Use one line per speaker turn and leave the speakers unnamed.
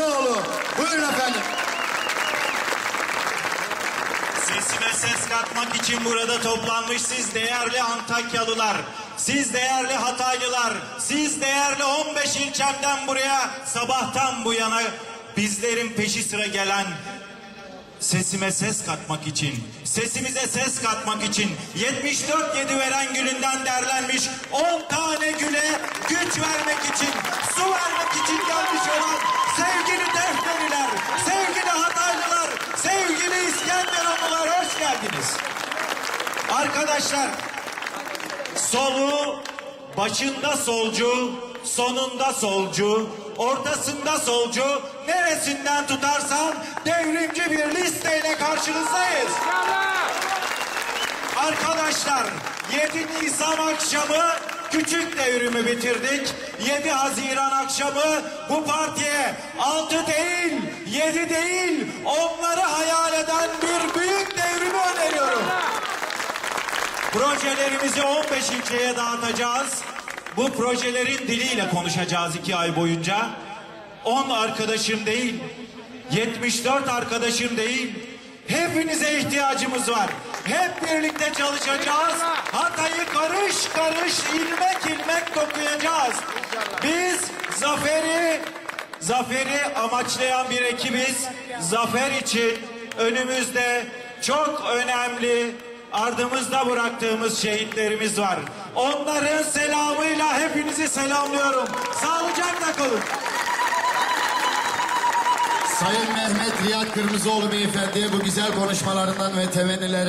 Kırmızıoğlu. Buyurun efendim.
Sesime ses katmak için burada toplanmış siz değerli Antakyalılar, siz değerli Hataylılar, siz değerli 15 ilçemden buraya sabahtan bu yana bizlerin peşi sıra gelen sesime ses katmak için, sesimize ses katmak için 74 yedi veren gülünden derlenmiş 10 tane güle güç vermek için, Geldiniz. Arkadaşlar solu başında solcu, sonunda solcu, ortasında solcu, neresinden tutarsan devrimci bir listeyle karşınızdayız. Arkadaşlar 7 Nisan akşamı küçük devrimi bitirdik. 7 Haziran akşamı bu partiye 6 değil 7 değil onları Projelerimizi 15 ilçeye dağıtacağız. Bu projelerin diliyle konuşacağız iki ay boyunca. 10 arkadaşım değil, 74 arkadaşım değil. Hepinize ihtiyacımız var. Hep birlikte çalışacağız. Hatay'ı karış karış ilmek ilmek dokuyacağız. Biz zaferi zaferi amaçlayan bir ekibiz. Zafer için önümüzde çok önemli ardımızda bıraktığımız şehitlerimiz var. Onların selamıyla hepinizi selamlıyorum. Sağlıcakla kalın.
Sayın Mehmet Riyad Kırmızıoğlu beyefendiye bu güzel konuşmalarından ve temennileri